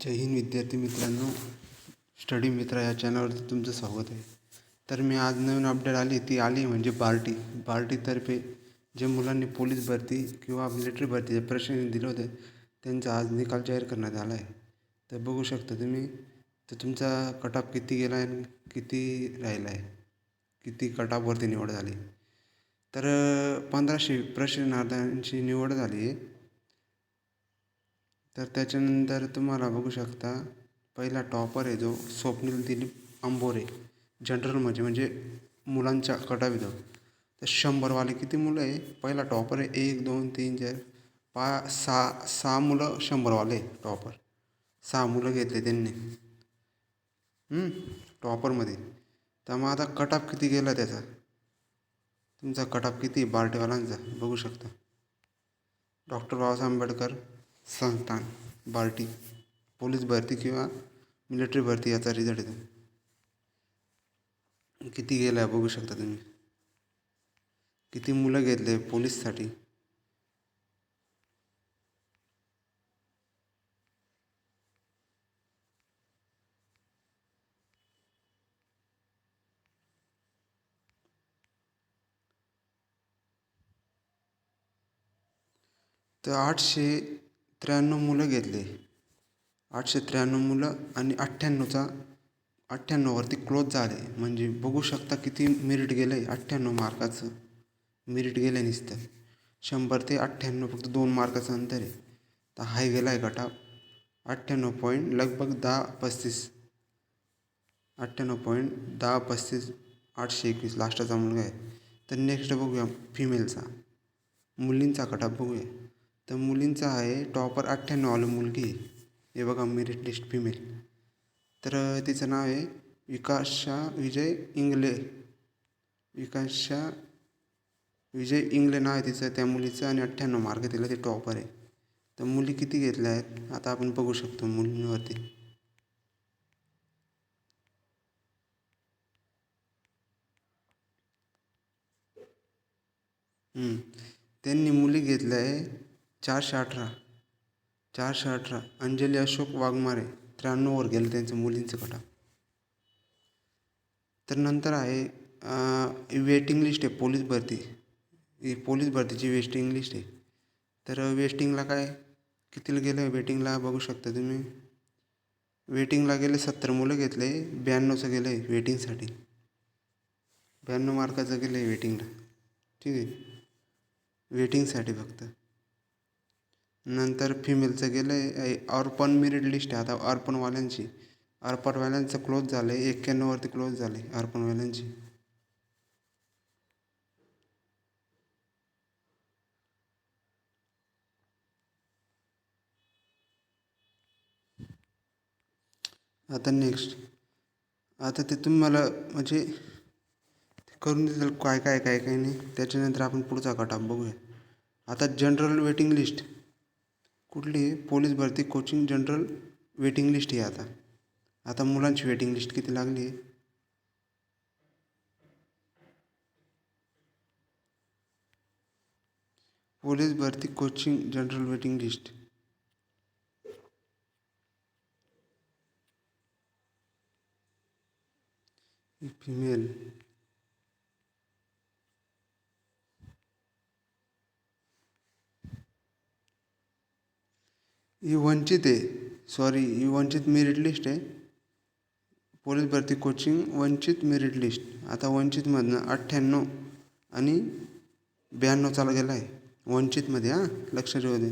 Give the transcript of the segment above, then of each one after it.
जय हिंद विद्यार्थी मित्रांनो. स्टडी मित्र या चॅनलवरती तुमचं स्वागत आहे. तर मी आज नवीन अपडेट आली ती आली म्हणजे बार्टी. बार्टीतर्फे जे मुलांनी पोलीस भरती किंवा मिलिटरी भरतीचे प्रश्न दिले होते त्यांचा आज निकाल जाहीर करण्यात आला आहे. तर बघू शकता तुम्ही तर तुमचा कट ऑफ किती गेला आहे आणि किती राहिला आहे? किती कट ऑफवरती निवड झाली? तर पंधराशे प्रश्नार्थांची निवड झाली आहे. तर त्याच्यानंतर तुम्हाला बघू शकता पहिला टॉपर आहे जो स्वप्नील दिलीप आंबोरे जनरल म्हणजे म्हणजे मुलांच्या कटाविधो तर शंभरवाले किती मुलं आहे? पहिला टॉपर आहे एक दोन तीन चार पा सहा सहा मुलं शंभरवाले टॉपर. सहा मुलं घेतले त्यांनी. टॉपरमध्ये. तर मग आता कट ऑफ किती गेला त्याचा? तुमचा कट ऑफ किती? बार्टेवालांचा बघू शकता. डॉक्टर बाबासाहेब आंबेडकर संस्थान बार्टी पोलीस भरती किंवा मिलिटरी भरती याचा रिझल्ट येतो. किती गेला आहे बघू शकता तुम्ही? किती मुलं घेतले पोलीससाठी? तर आठशे त्र्याण्णव मुलं घेतले. आठशे त्र्याण्णव मुलं आणि अठ्ठ्याण्णवचा अठ्ठ्याण्णववरती क्लोज झाले. म्हणजे बघू शकता किती मेरिट गेलं आहे अठ्ठ्याण्णव मार्काचं. मेरिट गेलं आहे नुसतं. शंभर ते अठ्ठ्याण्णव फक्त दोन मार्काचं अंतर आहे. तर हाय गेला आहे गटा. अठ्ठ्याण्णव पॉईंट लगभग दहा पस्तीस. अठ्ठ्याण्णव पॉईंट दहा पस्तीस आठशे एकवीस लास्टचा मुलगा आहे. तर नेक्स्ट बघूया फिमेलचा मुलींचा कटा बघूया. तर मुलींचा आहे टॉपर अठ्ठ्याण्णववाली मुलगी आहे. हे बघा मेरिट लिस्ट फिमेल तर तिचं नाव आहे विकाशा विजय इंगले. विकाशा विजय इंगले नाव आहे तिचं त्या मुलीचं आणि अठ्ठ्याण्णव मार्क तिला ते टॉपर आहे. तर मुली किती घेतल्या आहेत? आता आपण बघू शकतो मुलींवरती. त्यांनी मुली घेतल्या आहे चारशे अठरा चारशे अठरा. अंजली अशोक वाघमारे त्र्याण्णववर गेलं त्यांचं मुलींचं कटा तर नंतर आहे वेटिंग लिस्ट आहे पोलीस भरती. ही पोलीस भरतीची वेस्टिंग लिस्ट आहे. तर वेस्टिंगला काय कितीला गेलं आहे वेटिंगला बघू शकता तुम्ही. वेटिंगला गेले सत्तर मुलं घेतले ब्याण्णवचं गेलं आहे वेटिंगसाठी ब्याण्णव मार्काचं गेलं आहे वेटिंगला ठीक आहे. वेटिंगसाठी फक्त. नंतर फिमेलचं गेलं आहे अर्पण मेरिट लिस्ट आहे आता अर्पणवाल्यांची. अर्पणवाल्यांचं क्लोज झालं आहे एक्क्याण्णववरती क्लोज झालं आहे अर्पणवाल्यांची. आता नेक्स्ट आता ते तुम्हाला म्हणजे करून देतील काय काय काय काय नाही त्याच्यानंतर आपण पुढचा कटाप बघूया. आता जनरल वेटिंग लिस्ट कुठली पोलीस भरती कोचिंग जनरल वेटिंग लिस्ट आहे आता. आता मुलांची वेटिंग लिस्ट किती लागली आहे? पोलीस भरती coaching general waiting list. Female ही वंचित आहे. सॉरी ही वंचित मेरिट लिस्ट आहे. पोलीस भरती कोचिंग वंचित मेरिट लिस्ट आता वंचितमधनं अठ्ठ्याण्णव आणि ब्याण्णव चालू गेला आहे. वंचितमध्ये हां? लक्ष ठेवू दे.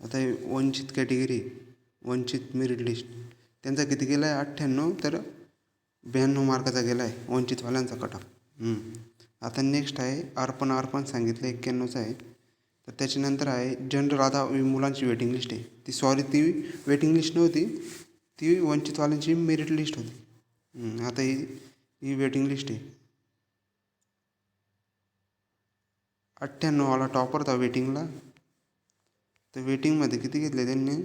आता हे वंचित कॅटेगरी वंचित मेरिट लिस्ट त्यांचा किती गेला आहे? अठ्ठ्याण्णव तर ब्याण्णव मार्काचा गेला आहे. वंचितवाल्यांचा कट ऑफ आता नेक्स्ट आहे अर्पण अर्पण सांगितलं एक्क्याण्णवचा आहे. तर त्याच्यानंतर आहे जनरल आता मुलांची वेटिंग लिस्ट आहे. ती सॉरी ती वेटिंग लिस्ट नव्हती. ती वंचितवाल्यांची मेरिट लिस्ट होती. आता ही ही वेटिंग लिस्ट आहे. अठ्ठ्याण्णववाला टॉपर होता वेटिंगला तर वेटिंगमध्ये किती घेतले त्यांनी?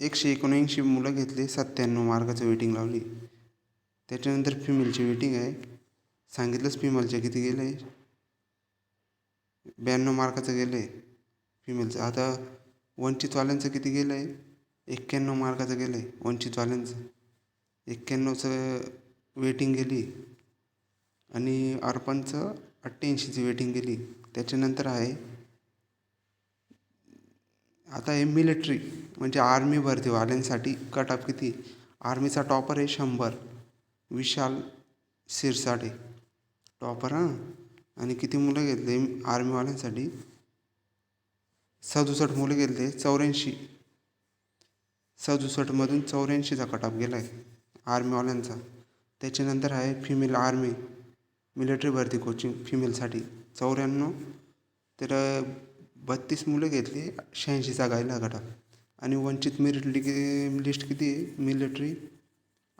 एकशे एकोणऐंशी मुलं घेतले सत्त्याण्णव मार्काचं वेटिंग लावली. त्याच्यानंतर फिमेलची वेटिंग आहे. सांगितलंच फिमेलचे किती गेलं? आहे ब्याण्णव मार्काचं गेलं आहे फिमेलचं आता वंचितवाल्यांचं किती गेलं आहे एक्क्याण्णव मार्काचं गेलं आहे वंचितवाल्यांचं. एक्क्याण्णवचं वेटिंग गेली आणि अर्पणचं अठ्ठ्याऐंशीची वेटिंग गेली. त्याच्यानंतर आहे आता हे मिलिटरी म्हणजे आर्मी भरतीवाल्यांसाठी कट ऑफ किती? आर्मीचा टॉपर आहे शंभर. विशाल सिरसाटे टॉपर हां? आणि किती मुलं घेतले? आर्मीवाल्यांसाठी. सदुसष्ट मुलं घेतले चौऱ्याऐंशी. सदुसष्टमधून चौऱ्याऐंशीचा कटाप गेला आहे आर्मीवाल्यांचा. त्याच्यानंतर आहे फिमेल आर्मी मिलिटरी भरती कोचिंग फिमेलसाठी चौऱ्याण्णव. तर बत्तीस मुलं घेतली शहाऐंशीचा गायला कटाप आणि वंचित मेरिट लिग लिस्ट किती आहे? मिलिटरी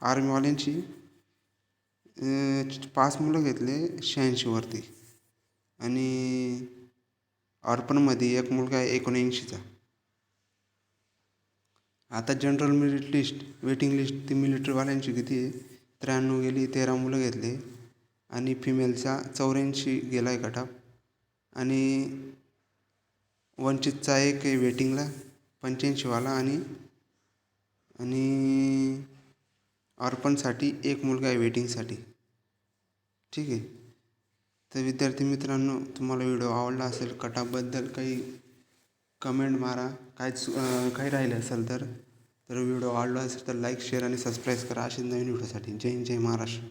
आर्मीवाल्यांची पाच मुलं घेतले शहाऐंशीवरती आणि अर्पणमध्ये एक मुलगा आहे एकोणऐंशीचा. आता general merit list waiting list ती मिलिटरीवाल्यांची किती आहे? त्र्याण्णव गेली तेरा मुलं घेतले. आणि फिमेलचा चौऱ्याऐंशी गेला आहे कटाप आणि वंचितचा एक आहे वेटिंगला पंच्याऐंशीवाला. आणि आणि अर्पणसाठी एक मुलगा आहे वेटिंगसाठी. ठीक आहे? तर विद्यार्थी मित्रांनो तुम्हाला व्हिडिओ आवडला असेल कटाबद्दल काही कमेंट मारा. काय काही राहिलं असेल तर तर व्हिडिओ आवडला असेल तर लाईक शेअर आणि सबस्क्राईब करा. असे नवीन व्हिडिओसाठी. जय हिंद जय महाराष्ट्र.